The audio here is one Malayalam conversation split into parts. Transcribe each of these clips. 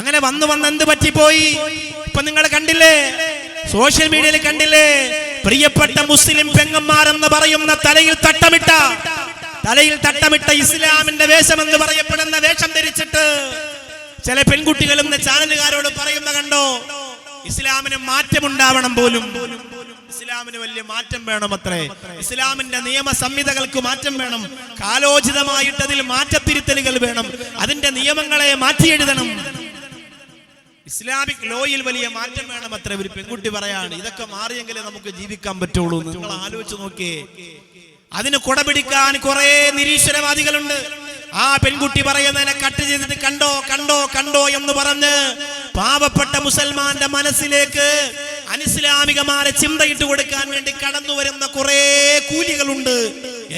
അങ്ങനെ വന്നു വന്ന് എന്ത് പറ്റിപ്പോയി? ഇപ്പൊ നിങ്ങൾ കണ്ടില്ലേ? സോഷ്യൽ മീഡിയയിൽ കണ്ടില്ലേ? പ്രിയപ്പെട്ട മുസ്ലിം പെങ്ങന്മാരെന്ന് പറയുന്ന തലയിൽ തട്ടമിട്ട തലയിൽ തട്ടമിട്ട ഇസ്ലാമിന്റെ വേഷം എന്ന് പറയപ്പെടുന്ന വേഷം ധരിച്ചിട്ട് ചില പെൺകുട്ടികളും ചാനലുകാരോട് പറയുന്ന കണ്ടോ? ഇസ്ലാമിന് മാറ്റമുണ്ടാവണം പോലും. ഇസ്ലാമിന് വലിയ മാറ്റം വേണം അത്രേ ഇസ്ലാമിന്റെ നിയമ സംഹിതകൾക്ക് മാറ്റം വേണം. കാലോചിതമായിട്ട് അതിൽ മാറ്റത്തിരുത്തലുകൾ വേണം. അതിന്റെ നിയമങ്ങളെ മാറ്റിയെഴുതണം. ഇസ്ലാമിക് ലോയിൽ വലിയ മാറ്റം വേണം അത്ര ഒരു പെൺകുട്ടി പറയാണ്. ഇതൊക്കെ മാറിയെങ്കിലേ നമുക്ക് ജീവിക്കാൻ പറ്റുള്ളൂ. നിങ്ങൾ ആലോചിച്ച് നോക്കിയേ അതിന് കുടപിടിക്കാൻ കുറെ നിരീശ്വരവാദികളുണ്ട്. ആ പെൺകുട്ടി പറയുന്നതിനെ കട്ട് ചെയ്തിട്ട് കണ്ടോ കണ്ടോ കണ്ടോ എന്ന് പറഞ്ഞ് പാവപ്പെട്ട മുസൽമാന്റെ മനസ്സിലേക്ക് അനിസ്ലാമികമായ ചിന്തയിട്ട് കൊടുക്കാൻ വേണ്ടി കടന്നു വരുന്ന കുറെ കൂലികളുണ്ട്.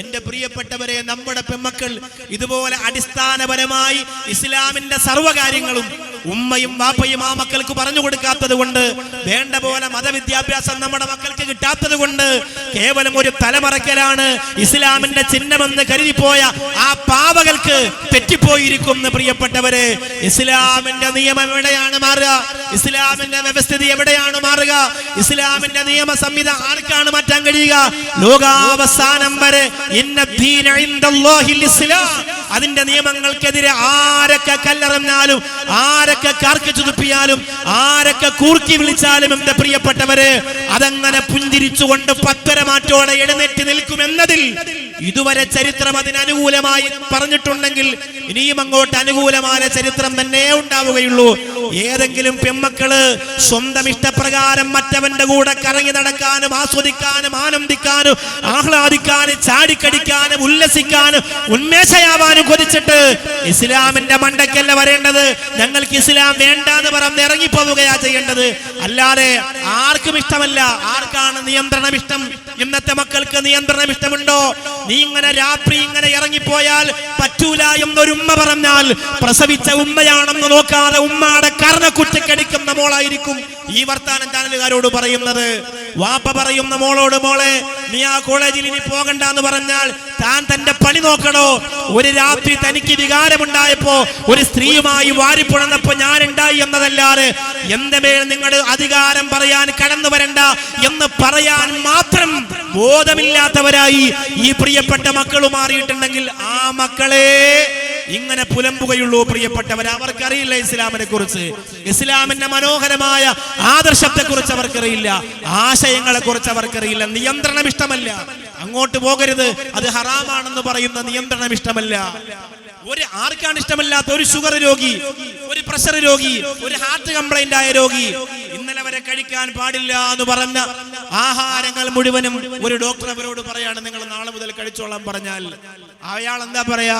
എന്റെ പ്രിയപ്പെട്ടവരെ നമ്മുടെ പെമ്മക്കൾ ഇതുപോലെ അടിസ്ഥാനപരമായി ഇസ്ലാമിന്റെ സർവകാര്യങ്ങളും ഉമ്മയും വാപ്പയും ആ മക്കൾക്ക് പറഞ്ഞു കൊടുക്കാത്തത് കൊണ്ട് വേണ്ട പോലെ മതവിദ്യാഭ്യാസം നമ്മുടെ മക്കൾക്ക് കിട്ടാത്തത് കൊണ്ട് കേവലം ഒരു തലമറക്കലാണ് ഇസ്ലാമിന്റെ ചിഹ്നമെന്ന് കരുതിപ്പോയ ആ പാവകൾക്ക് തെറ്റിപ്പോയിരിക്കുന്നു പ്രിയപ്പെട്ടവരെ ഇസ്ലാമിന്റെ നിയമം എവിടെയാണ് മാറുക? ഇസ്ലാമിന്റെ വ്യവസ്ഥിതി എവിടെയാണ് മാറുക? ഇസ്ലാമിന്റെ നിയമ സംഹിത ആർക്കാണ് മാറ്റാൻ കഴിയുക? ലോകാവസാനം വരെ ഇന്ന ദീന ഇസ്ലാം. അതിന്റെ നിയമങ്ങൾക്കെതിരെ ആരൊക്കെ കല്ലെറിഞ്ഞാലും ആരൊക്കെ കാർക്കിച്ചു ചുതുപ്പിയാലും ആരൊക്കെ കൂർക്കി വിളിച്ചാലും എന്റെ പ്രിയപ്പെട്ടവര് അതങ്ങനെ പുഞ്ചിരിച്ചുകൊണ്ട് പത്തരമാറ്റോടെ എഴുന്നേറ്റ് നിൽക്കുമെന്നതിൽ ഇതുവരെ ചരിത്രം അതിനനുകൂലമായി പറഞ്ഞിട്ടുണ്ടെങ്കിൽ ഇനിയും അങ്ങോട്ട് അനുകൂലമായ ചരിത്രം തന്നെ ഉണ്ടാവുകയുള്ളൂ. ഏതെങ്കിലും പെമ്മക്കൾ സ്വന്തം ഇഷ്ടപ്രകാരം മറ്റവന്റെ കൂടെ കറങ്ങി നടക്കാനും ആസ്വദിക്കാനും ആനന്ദിക്കാനും ആഹ്ലാദിക്കാനും ചാടിക്കടിക്കാനും ഉല്ലസിക്കാനും ഉന്മേഷയാവാനും കൊതിച്ചിട്ട് ഇസ്ലാമിന്റെ മണ്ടക്കല്ല വരേണ്ടത്. ഞങ്ങൾക്ക് ഇസ്ലാം വേണ്ട എന്ന് പറഞ്ഞ് ഇറങ്ങിപ്പോവുകയാ ചെയ്യേണ്ടത്. അല്ലാതെ ആർക്കും ഇഷ്ടമല്ല. ആർക്കാണ് നിയന്ത്രണം ഇഷ്ടം? ഇന്നത്തെ മക്കൾക്ക് നിയന്ത്രണം ഇഷ്ടമുണ്ടോ? നീ ഇങ്ങനെ രാത്രി ഇങ്ങനെ ഇറങ്ങിപ്പോയാൽ പറ്റൂല എന്നൊരുമ്മ പറഞ്ഞാൽ പ്രസവിച്ച ഉമ്മയാണെന്ന് നോക്കാതെ ഉമ്മയുടെ കർണക്കുറ്റിക്കടിക്കുന്ന മോളായിരിക്കും. ഈ വർത്താനം ചാനലുകാരോട് പറയുന്നത്. വാപ്പ പറയുന്ന മോളോട് മോളെ നീ ആ കോളേജിൽ ഇനി പോകണ്ട എന്ന് പറഞ്ഞാൽ താൻ തന്റെ പണി നോക്കണോ? ഒരു രാത്രി തനിക്ക് വികാരമുണ്ടായപ്പോ ഒരു സ്ത്രീയുമായി വാരിപ്പുണർന്നപ്പോ ഞാൻ ഉണ്ടായി എന്നതല്ലാതെ എന്റെ മേൽ നിങ്ങൾ അധികാരം പറയാൻ കടന്നു വരണ്ട എന്ന് പറയാൻ മാത്രം ബോധമില്ലാത്തവരായി ഈ പ്രിയപ്പെട്ട മക്കൾ മാറിയിട്ടുണ്ടെങ്കിൽ ആ മക്കളെ ഇങ്ങനെ പുലമ്പുകയുള്ളൂ പ്രിയപ്പെട്ടവർ അവർക്കറിയില്ല ഇസ്ലാമിനെ കുറിച്ച് ഇസ്ലാമിന്റെ മനോഹരമായ ആദർശത്തെ കുറിച്ച് അവർക്കറിയില്ല. ആശയങ്ങളെ കുറിച്ച് അവർക്കറിയില്ല. നിയന്ത്രണം ഇഷ്ടമല്ല. അങ്ങോട്ട് പോകരുത്. അത് ഹറാമാണെന്ന് പറയുന്ന നിയന്ത്രണം ഇഷ്ടമല്ല. ഒരു ആർക്കാണ് ഇഷ്ടമല്ലാത്ത? ഒരു ഷുഗർ രോഗി ഒരു പ്രഷർ രോഗി ഒരു ഹാർട്ട് കംപ്ലൈന്റ് ആയ രോഗി. ഇന്നലെ വരെ കഴിക്കാൻ പാടില്ല എന്ന് പറഞ്ഞ ആഹാരങ്ങൾ മുഴുവനും ഒരു ഡോക്ടർ അവരോട് പറയാണ്. നിങ്ങൾ നാളെ മുതൽ കഴിച്ചോളാം പറഞ്ഞാൽ. അയാൾ എന്താ പറയാ?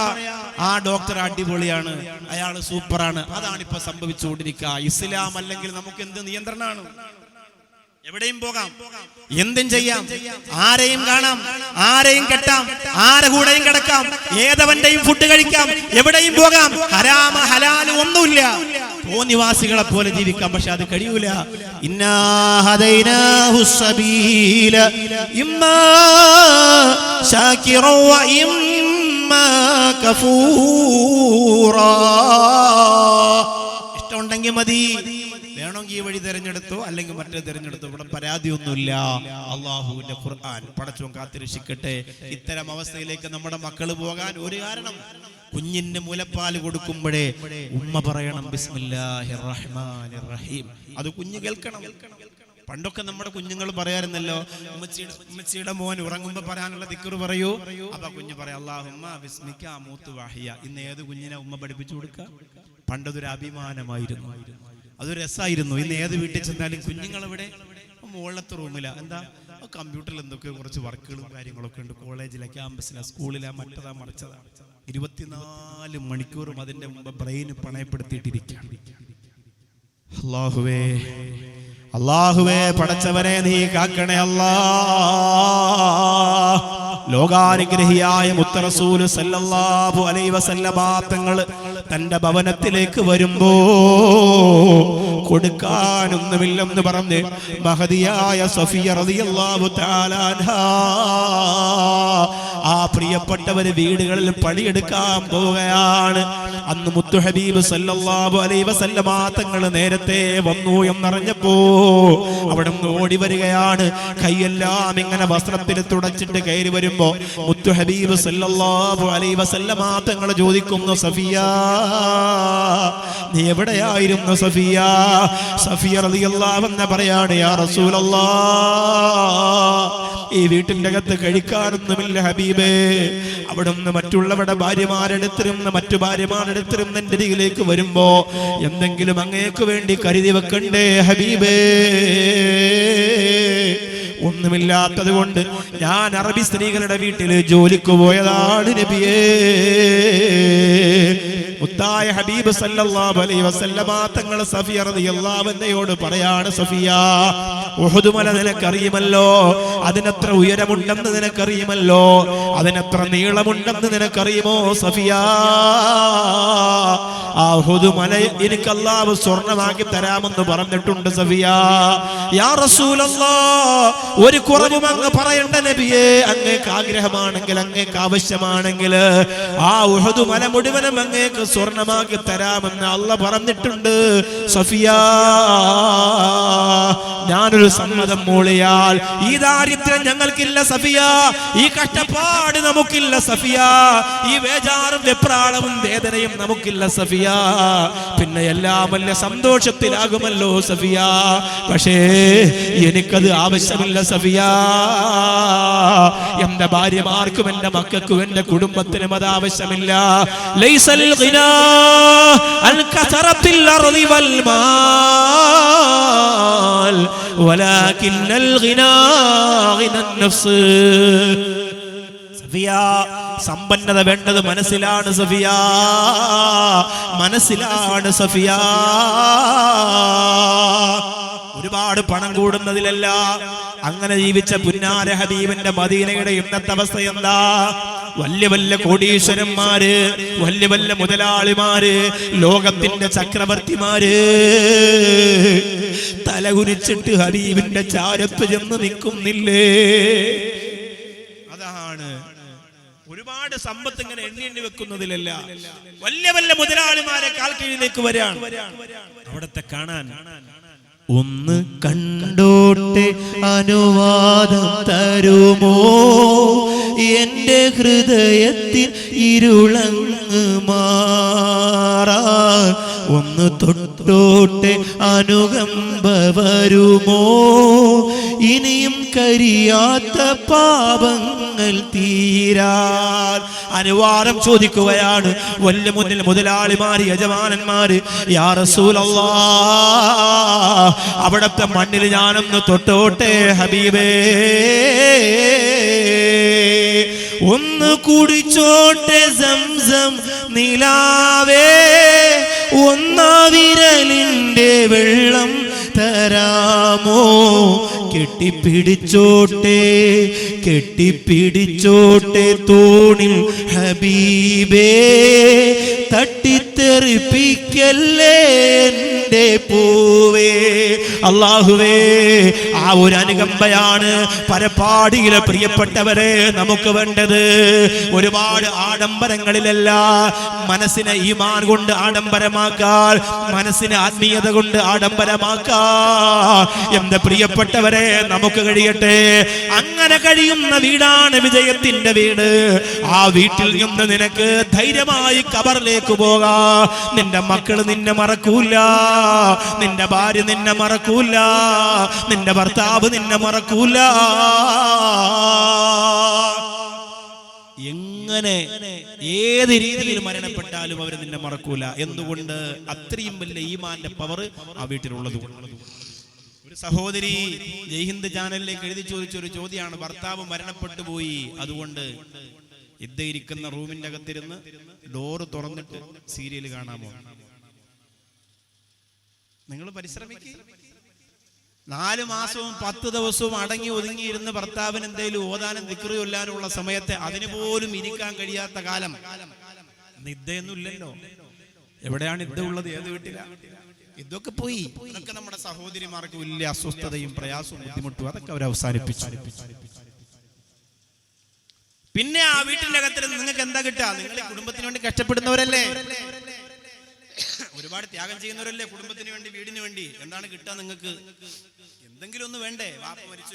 ആ ഡോക്ടർ അടിപൊളിയാണ്. അയാൾ സൂപ്പറാണ്. അതാണ് ഇപ്പൊ സംഭവിച്ചുകൊണ്ടിരിക്കുക. ഇസ്ലാം അല്ലെങ്കിൽ നമുക്ക് എന്ത് നിയന്ത്രണമാണ്? എവിടെയും പോകാം. എന്തും ചെയ്യാം. ആരെയും കാണാം. ആരെയും കെട്ടാം. ആരെ കൂടെയും കിടക്കാം. ഏതവന്റെയും ഫുഡ് കഴിക്കാം. എവിടെയും പോകാം. ഹരാമ ഹലാൽ ഒന്നുമില്ല. തോന്നിവാസികളെ പോലെ ജീവിക്കാം. പക്ഷെ അത് കഴിയൂല. ഇന്നാഹദൈനാഹുസബീല സബീല. ഇമ്മാ ശാകിറൻ വ ഇമ്മാ കഫൂറാ ഇഷ്ടമുണ്ടെങ്കിൽ മതി. വേണമെങ്കിൽ ഈ വഴി തിരഞ്ഞെടുത്തോ അല്ലെങ്കിൽ മറ്റേ തിരഞ്ഞെടുത്തോ. ഇവിടെ പരാതിയൊന്നുമില്ല. അള്ളാഹുവിന്റെ ഖുർആൻ പടച്ചോൻ കാത്തിരക്ഷിക്കട്ടെ. ഇത്തരം അവസ്ഥയിലേക്ക് നമ്മുടെ മക്കൾ പോകാൻ ഒരു കാരണം കുഞ്ഞിന് മുലപ്പാൽ കൊടുക്കുമ്പോഴേ ഉമ്മ പറയണം ബിസ്മില്ലാഹിർ റഹ്മാനിർ റഹീം. അത് കുഞ്ഞ് കേൾക്കണം. പണ്ടൊക്കെ നമ്മുടെ കുഞ്ഞുങ്ങൾ പറയാറുന്നല്ലോ ഉമ്മച്ചിയുടെ ഉമ്മച്ചിയുടെ മോൻ ഉറങ്ങുമ്പോ പറയാനുള്ള ദിക്കർ പറയൂ. അപ്പൊ കുഞ്ഞു പറയാം അള്ളാഹുമ്മ വിസ്മിക്ക മൂത്ത് വാഹിയ. ഇന്ന് ഏത് കുഞ്ഞിനെ ഉമ്മ പഠിപ്പിച്ചു കൊടുക്കുക പണ്ടതൊരു അഭിമാനമായിരുന്നു. അതൊരു രസമായിരുന്നു ഇന്ന് ഏത് വീട്ടിൽ ചെന്നാലും കുഞ്ഞുങ്ങൾ ഇവിടെ മുകളിലത്തെ റൂമില. എന്താ? കമ്പ്യൂട്ടറിൽ എന്തൊക്കെയോ കുറച്ച് വർക്കുകളും കാര്യങ്ങളൊക്കെ ഉണ്ട്. കോളേജിലെ ക്യാമ്പസിലെ സ്കൂളിലെ മറ്റതാ മറിച്ചതാ. ഇരുപത്തിനാല് മണിക്കൂറും അതിന്റെ മുമ്പ് ബ്രെയിന് പണയപ്പെടുത്തിയിട്ടിരിക്കുകയാണ്. അള്ളാഹുവേ അള്ളാഹുവേ പടച്ചവനെ നീ കാക്കണേ അല്ലാ. ലോകാനുഗ്രഹിയായ മുത്തറസൂൽ സല്ലല്ലാഹു അലൈഹി വസല്ലമ തങ്ങൾ തന്റെ ഭവനത്തിലേക്ക് വരുമ്പോ കൊടുക്കാനൊന്നുമില്ലെന്ന് പറഞ്ഞ് മഹതിയായ സഫിയ റളിയല്ലാഹു തആല ആ പ്രിയപ്പെട്ടവര് വീടുകളിൽ പണിയെടുക്കാൻ പോവുകയാണ്. അന്ന് മുത്തു ഹബീബ് സല്ലല്ലാഹു അലൈഹി വസല്ലമ തങ്ങൾ നേരത്തെ വന്നു എന്നറിഞ്ഞപ്പോ അവിടെ നിന്ന് ഓടി വരികയാണ്. കൈയെല്ലാം ഇങ്ങനെ വസ്ത്രത്തിൽ തുടച്ചിട്ട് കയറി വരുമ്പോ മുത്തു ഹബീബ് സല്ലല്ലാഹു അലൈഹി വസല്ലമ തങ്ങൾ ചോദിക്കുന്നു സഫിയ നീ എവിടെയായിരുന്നു സഫിയ? സഫിയ റളിയല്ലാഹു അൻഹ പറയാണ് യാ റസൂലല്ലാഹ് ഈ വീട്ടിന്റെ അകത്ത് കഴിക്കാറൊന്നുമില്ല ഹബീബേ. അവിടുന്ന് മറ്റുള്ളവരുടെ ഭാര്യമാരെടുത്തിരുന്ന് മറ്റു ഭാര്യമാരെടുത്തിരുന്ന് എന്റെ അരികിലേക്ക് വരുമ്പോ എന്തെങ്കിലും അങ്ങേക്ക് വേണ്ടി കരുതി വെക്കണ്ടേ ഹബീബേ. ഒന്നുമില്ലാത്തത് കൊണ്ട് ഞാൻ അറബി സ്ത്രീകളുടെ വീട്ടിൽ ജോലിക്ക് പോയതാണ് നബിയേ. ഹബീബ് സല്ലല്ലാഹു അലൈഹി വസല്ലമ തങ്ങൾ സഫിയ റളിയല്ലാഹു അൻഹയോട് പറയാണ് സഫിയ ഉഹുദ് മല നിനക്കറിയുമല്ലോ? അതിനത്ര ഉയരമുണ്ടെന്ന് നിനക്കറിയുമല്ലോ? അതിനത്ര നീളമുണ്ടെന്ന് നിനക്കറിയുമോ സഫിയ? ആ ഉഹുദ് മല എനിക്ക് അല്ലാഹു സ്വർണമാക്കി തരാമെന്ന് പറഞ്ഞിട്ടുണ്ട് സഫിയ. യാ റസൂലല്ലാഹ് ഒരു കുറവും അങ്ങ് പറയണ്ട നബിയേ. അങ്ങേക്ക് ആഗ്രഹമാണെങ്കിൽ അങ്ങേക്ക് ആവശ്യമാണെങ്കിൽ ആ ഉഹുദ് മല മുഴുവനും അങ്ങേക്ക് സ്വർണമാക്കി തരാമെന്ന് അല്ല പറഞ്ഞിട്ടുണ്ട്. സഫിയ ഞാനൊരു സമ്മതം മൂളിയാൽ ഈ ദാരിദ്ര്യം ഞങ്ങൾക്കില്ല സഫിയ ഈ കഷ്ടപ്പാട് നമുക്കില്ല സഫിയ ഈ വേജാറും വെപ്രാളവും വേദനയും നമുക്കില്ല സഫിയ. പിന്നെ എല്ലാം വല്ല സന്തോഷത്തിലാകുമല്ലോ സഫിയ. പക്ഷേ എനിക്കത് ആവശ്യമില്ല സഫിയ. എന്റെ ഭാര്യമാർക്കും എന്റെ മക്കൾക്കും എന്റെ കുടുംബത്തിനും അത് ആവശ്യമില്ല. ലൈസൽ അർളി വൽ മാൽ വലാകിന്നൽ ഗിനാ ഗിനൻ നഫ്സ്. സഫിയ സമ്പന്നത വേണ്ടത് മനസ്സിലാണ് സഫിയ. മനസ്സിലാണ് സഫിയ. ഒരുപാട് പണം കൂടുന്നതിലല്ല. അങ്ങനെ ജീവിച്ച പുന്നാര ഹബീബിന്റെ മദീനയുടെ ഇന്നത്തെ അവസ്ഥ എന്താ? വല്യ വല്യ കോടീശ്വരന്മാര് വല്യ വല്യ മുതലാളിമാര് ലോകത്തിന്റെ ചക്രവർത്തിമാര് തലകുരിച്ചിട്ട് ഹബീബിന്റെ ചാരത്ത് ചെന്ന് നിൽക്കുന്നില്ലേ? അതാണ്. ഒരുപാട് സമ്പത്ത് ഇങ്ങനെ എണ്ണി എണ്ണി വെക്കുന്നതിലല്ല. വല്യ വല്യ മുതലാളിമാരെ കാൽ കാൽക്കീഴിലേക്ക് വരാണ് അവിടത്തെ കാണാൻ ഒന്ന് കണ്ടോട്ടെ അനുവാദം തരുമോ? എന്റെ ഹൃദയത്തിൽ ഇരുളങ്ങ് മാറാ. ഒന്ന് തൊട്ടോട്ടെ അനുകമ്പ വരുമോ? ഇനിയും കരിയാത്ത പാപങ്ങൾ തീരാൻ. അനുവാദം ചോദിക്കുകയാണ് വല്ല മുന്നിൽ മുതലാളിമാര് യജമാനന്മാര് യാ അവിടത്തെ മണ്ണിൽ ഞാനൊന്ന് തൊട്ടോട്ടെ ഹബീബേ. ഒന്ന് കുടിച്ചോട്ടെ സംസം നിലാവേ. ഒന്നാ വിരലിന്റെ വെള്ളം തരാമോ? കെട്ടിപ്പിടിച്ചോട്ടെ കെട്ടിപ്പിടിച്ചോട്ടെ തൂണിൽ ഹബീബേ തട്ടിത്തെറിപ്പിക്കല്ലേ എന്റെ പൂവേ. അള്ളാഹുവേ ആ ഒരു അനുകമ്പയാണ് പരപ്പാടിയിലെ പ്രിയപ്പെട്ടവരെ നമുക്ക് വേണ്ടത്. ഒരുപാട് ആഡംബരങ്ങളിലല്ല മനസ്സിനെ ഈമാൻ കൊണ്ട് ആഡംബരമാക്കാൻ മനസ്സിനെ ആത്മീയത കൊണ്ട് ആഡംബരമാക്കാൻ. എന്റെ പ്രിയപ്പെട്ടവരെ നമുക്ക് കഴിയട്ടെ. അങ്ങനെ കഴിയുന്ന വീടാണ് വിജയത്തിന്റെ വീട്. ആ വീട്ടിൽ നിന്ന് നിനക്ക് ധൈര്യമായി കബറിലേക്ക് പോകാം. നിന്റെ മക്കൾ നിന്നെ മറക്കൂല. നിന്റെ ഭാര്യ നിന്നെ മറക്കൂല. നിന്റെ ഭർത്താവ് നിന്നെ മറക്കൂല. എങ്ങനെ ഏത് രീതിയിൽ മരണപ്പെട്ടാലും അവർ നിന്നെ മറക്കൂല? എന്തുകൊണ്ട്? അത്രയും വലിയ ഈമാന്റെ പവർ ആ വീട്ടിലുള്ളത് ഒരു സഹോദരി ജയ്ഹിന്ദ് ചാനലിലേക്ക് എഴുതി ചോദിച്ച ഒരു ചോദ്യമാണ് ഭർത്താവ് മരണപ്പെട്ടു പോയി. അതുകൊണ്ട് ഇദ്ദേഹിക്കുന്ന റൂമിന്റെ അകത്തിരുന്ന് ഡോറ് തുറന്നിട്ട് സീരിയൽ കാണാമോ? നിങ്ങൾ പരിശ്രമിക്കുക നാല് മാസവും പത്ത് ദിവസവും അടങ്ങി ഒതുങ്ങിയിരുന്ന് ഭർത്താവിന് എന്തെങ്കിലും ഓതാനും ദിക്റി കൊല്ലാനുള്ള സമയത്ത് അതിന് പോലും ഇരിക്കാൻ കഴിയാത്ത കാലം. നിദ്ദയൊന്നുമില്ലല്ലോ എവിടെയാണ് ഇദ്ദ ഉള്ളത്? ഏത് വീട്ടില? ഇതൊക്കെ പോയി. ഇതൊക്കെ നമ്മുടെ സഹോദരിമാർക്ക് വലിയ അസ്വസ്ഥതയും പ്രയാസവും ബുദ്ധിമുട്ടും അതൊക്കെ അവർ അവസാനിപ്പിച്ചു. പിന്നെ ആ വീട്ടിന്റെ അകത്തിൽ നിങ്ങൾക്ക് എന്താ കിട്ടുക? നിങ്ങൾ കുടുംബത്തിന് വേണ്ടി കഷ്ടപ്പെടുന്നവരല്ലേ? ഒരുപാട് ത്യാഗം ചെയ്യുന്നവരല്ലേ കുടുംബത്തിന് വേണ്ടി വീടിന് വേണ്ടി? എന്താണ് കിട്ടുക നിങ്ങൾക്ക്? എന്തെങ്കിലും ഒന്ന് വേണ്ടേ? വാപ്പ മരിച്ചു